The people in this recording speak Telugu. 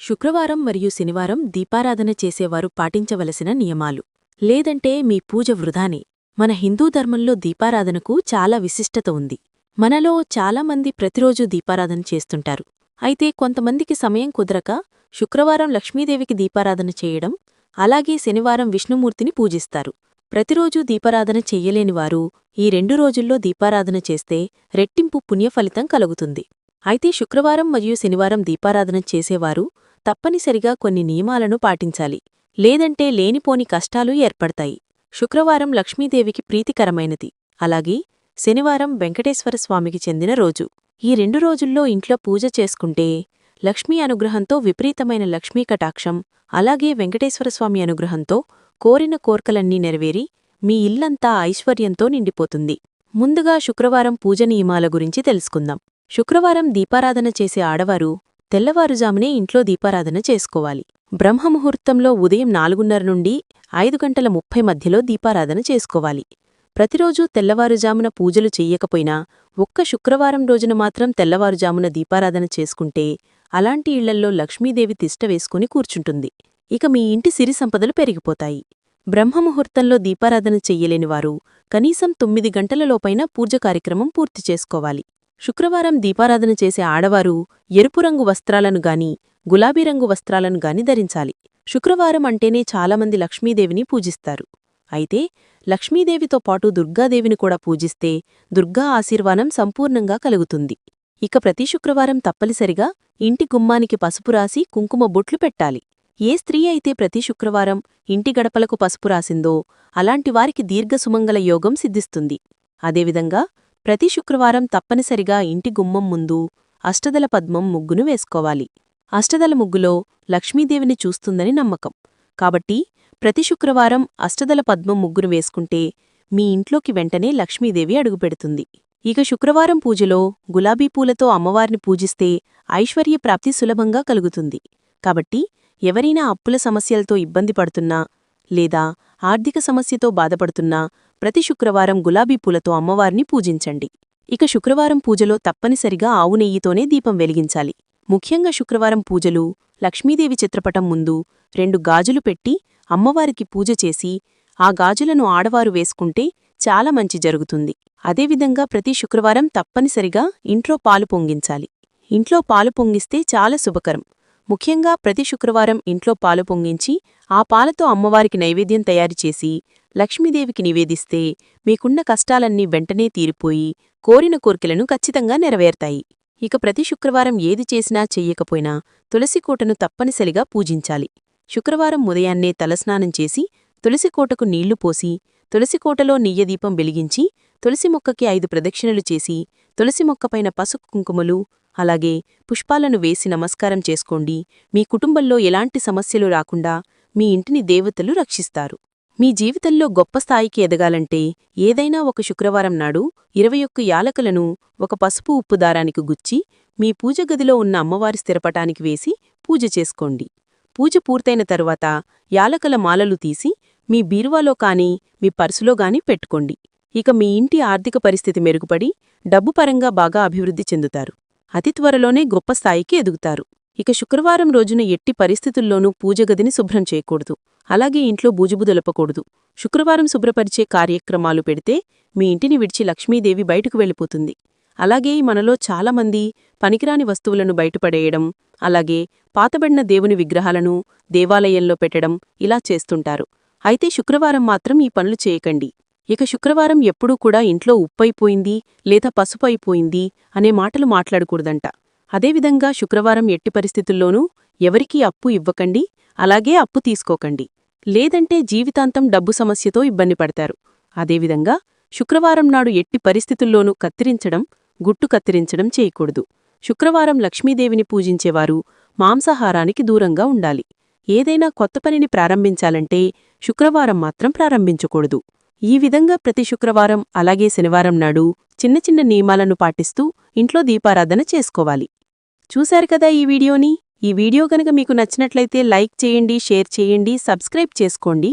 శుక్రవారం మరియు శనివారం దీపారాధన చేసేవారు పాటించవలసిన నియమాలు. లేదంటే మీ పూజ వృధానే. మన హిందూ ధర్మంలో దీపారాధనకు చాలా విశిష్టత ఉంది. మనలో చాలామంది ప్రతిరోజూ దీపారాధన చేస్తుంటారు. అయితే కొంతమందికి సమయం కుదరక శుక్రవారం లక్ష్మీదేవికి దీపారాధన చేయడం అలాగే శనివారం విష్ణుమూర్తిని పూజిస్తారు. ప్రతిరోజూ దీపారాధన చెయ్యలేనివారు ఈ రెండు రోజుల్లో దీపారాధన చేస్తే రెట్టింపు పుణ్యఫలితం కలుగుతుంది. అయితే శుక్రవారం మరియు శనివారం దీపారాధన చేసేవారు తప్పనిసరిగా కొన్ని నియమాలను పాటించాలి. లేదంటే లేనిపోని కష్టాలు ఏర్పడతాయి. శుక్రవారం లక్ష్మీదేవికి ప్రీతికరమైనది. అలాగే శనివారం వెంకటేశ్వర స్వామికి చెందిన రోజు. ఈ రెండు రోజుల్లో ఇంట్లో పూజ చేసుకుంటే లక్ష్మీ అనుగ్రహంతో విపరీతమైన లక్ష్మీ కటాక్షం అలాగే వెంకటేశ్వరస్వామి అనుగ్రహంతో కోరిన కోర్కలన్నీ నెరవేరి మీ ఇల్లంతా ఐశ్వర్యంతో నిండిపోతుంది. ముందుగా శుక్రవారం పూజ నియమాల గురించి తెలుసుకుందాం. శుక్రవారం దీపారాధన చేసే ఆడవారు తెల్లవారుజామునే ఇంట్లో దీపారాధన చేసుకోవాలి. బ్రహ్మముహూర్తంలో ఉదయం నాలుగున్నర నుండి ఐదు గంటల ముప్పై మధ్యలో దీపారాధన చేసుకోవాలి. ప్రతిరోజూ తెల్లవారుజామున పూజలు చెయ్యకపోయినా ఒక్క శుక్రవారం రోజున మాత్రం తెల్లవారుజామున దీపారాధన చేసుకుంటే అలాంటి ఇళ్ళల్లో లక్ష్మీదేవి తిష్ట వేసుకుని కూర్చుంటుంది. ఇక మీ ఇంటి సిరి సంపదలు పెరిగిపోతాయి. బ్రహ్మముహూర్తంలో దీపారాధన చెయ్యలేనివారు కనీసం తొమ్మిది గంటలలోపైన పూజ కార్యక్రమం పూర్తి చేసుకోవాలి. శుక్రవారం దీపారాధన చేసే ఆడవారు ఎరుపు రంగు వస్త్రాలను గాని గులాబీ రంగు వస్త్రాలను గాని ధరించాలి. శుక్రవారం అంటేనే చాలామంది లక్ష్మీదేవిని పూజిస్తారు. అయితే లక్ష్మీదేవితో పాటు దుర్గాదేవిని కూడా పూజిస్తే దుర్గా ఆశీర్వాదం సంపూర్ణంగా కలుగుతుంది. ఇక ప్రతి శుక్రవారం తప్పనిసరిగా ఇంటి గుమ్మానికి పసుపు రాసి కుంకుమ బొట్లు పెట్టాలి. ఏ స్త్రీ అయితే ప్రతి శుక్రవారం ఇంటి గడపలకు పసుపు రాసిందో అలాంటి వారికి దీర్ఘసుమంగళ యోగం సిద్ధిస్తుంది. అదేవిధంగా ప్రతి శుక్రవారం తప్పనిసరిగా ఇంటి గుమ్మం ముందు అష్టదల పద్మం ముగ్గును వేసుకోవాలి. అష్టదల ముగ్గులో లక్ష్మీదేవిని చూస్తుందని నమ్మకం. కాబట్టి ప్రతి శుక్రవారం అష్టదల పద్మం ముగ్గును వేసుకుంటే మీ ఇంట్లోకి వెంటనే లక్ష్మీదేవి అడుగుపెడుతుంది. ఇక శుక్రవారం పూజలో గులాబీ పూలతో అమ్మవారిని పూజిస్తే ఐశ్వర్య ప్రాప్తి సులభంగా కలుగుతుంది. కాబట్టి ఎవరైనా అప్పుల సమస్యలతో ఇబ్బంది పడుతున్నా లేదా ఆర్థిక సమస్యతో బాధపడుతున్నా ప్రతి శుక్రవారం గులాబీ పూలతో అమ్మవారిని పూజించండి. ఇక శుక్రవారం పూజలో తప్పనిసరిగా ఆవు నెయ్యితోనే దీపం వెలిగించాలి. ముఖ్యంగా శుక్రవారం పూజలు లక్ష్మీదేవి చిత్రపటం ముందు రెండు గాజులు పెట్టి అమ్మవారికి పూజ చేసి ఆ గాజులను ఆడవారు వేసుకుంటే చాలా మంచి జరుగుతుంది. అదేవిధంగా ప్రతి శుక్రవారం తప్పనిసరిగా ఇంట్లో పాలు పొంగించాలి. ఇంట్లో పాలు పొంగిస్తే చాలా శుభకరం. ముఖ్యంగా ప్రతి శుక్రవారం ఇంట్లో పాలు పొంగించి ఆ పాలతో అమ్మవారికి నైవేద్యం తయారుచేసి లక్ష్మీదేవికి నివేదిస్తే మీకున్న కష్టాలన్నీ వెంటనే తీరిపోయి కోరిన కోర్కెలను ఖచ్చితంగా నెరవేర్తాయి. ఇక ప్రతి శుక్రవారం ఏది చేసినా చెయ్యకపోయినా తులసికోటను తప్పనిసరిగా పూజించాలి. శుక్రవారం ఉదయాన్నే తలస్నానం చేసి తులసికోటకు నీళ్ళు పోసి తులసికోటలో నియ్యదీపం వెలిగించి తులసి మొక్కకి ఐదు ప్రదక్షిణలు చేసి తులసి మొక్కపైన పసుపు కుంకుమలు అలాగే పుష్పాలను వేసి నమస్కారం చేసుకోండి. మీ కుటుంబంలో ఎలాంటి సమస్యలు రాకుండా మీ ఇంటిని దేవతలు రక్షిస్తారు. మీ జీవితంలో గొప్ప స్థాయికి ఎదగాలంటే ఏదైనా ఒక శుక్రవారం నాడు ఇరవై ఒక్క యాలకలను ఒక పసుపు ఉప్పు దారానికి గుచ్చి మీ పూజ గదిలో ఉన్న అమ్మవారి స్థిరపటానికి వేసి పూజ చేసుకోండి. పూజ పూర్తయిన తరువాత యాలకల మాలలు తీసి మీ బీరువాలో కాని మీ పర్సులో గాని పెట్టుకోండి. ఇక మీ ఇంటి ఆర్థిక పరిస్థితి మెరుగుపడి డబ్బు పరంగా బాగా అభివృద్ధి చెందుతారు. అతి త్వరలోనే గొప్ప స్థాయికి ఎదుగుతారు. ఇక శుక్రవారం రోజున ఎట్టి పరిస్థితుల్లోనూ పూజగదిని శుభ్రం చేయకూడదు. అలాగే ఇంట్లో బూజుబుదలపకూడదు. శుక్రవారం శుభ్రపరిచే కార్యక్రమాలు పెడితే మీ ఇంటిని విడిచి లక్ష్మీదేవి బయటకు వెళ్ళిపోతుంది. అలాగే మనలో చాలామంది పనికిరాని వస్తువులను బయటపడేయడం అలాగే పాతబడిన దేవుని విగ్రహాలను దేవాలయంలో పెట్టడం ఇలా చేస్తుంటారు. అయితే శుక్రవారం మాత్రం ఈ పనులు చేయకండి. ఇక శుక్రవారం ఎప్పుడూ కూడా ఇంట్లో ఉప్పైపోయింది లేదా పసుపైపోయింది అనే మాటలు మాట్లాడకూడదంట. అదేవిధంగా శుక్రవారం ఎట్టి పరిస్థితుల్లోనూ ఎవరికీ అప్పు ఇవ్వకండి అలాగే అప్పు తీసుకోకండి. లేదంటే జీవితాంతం డబ్బు సమస్యతో ఇబ్బంది పడతారు. అదేవిధంగా శుక్రవారం నాడు ఎట్టి పరిస్థితుల్లోనూ కత్తిరించడం గుట్టు కత్తిరించడం చేయకూడదు. శుక్రవారం లక్ష్మీదేవిని పూజించేవారు మాంసాహారానికి దూరంగా ఉండాలి. ఏదైనా కొత్త పనిని ప్రారంభించాలంటే శుక్రవారం మాత్రం ప్రారంభించకూడదు. ఈ విధంగా ప్రతి శుక్రవారం అలాగే శనివారం నాడు చిన్న చిన్న నియమాలను పాటిస్తూ ఇంట్లో దీపారాధన చేసుకోవాలి. చూశారు కదా ఈ వీడియోని? ఈ వీడియో గనక మీకు నచ్చినట్లయితే లైక్ చేయండి షేర్ చేయండి సబ్స్క్రైబ్ చేసుకోండి.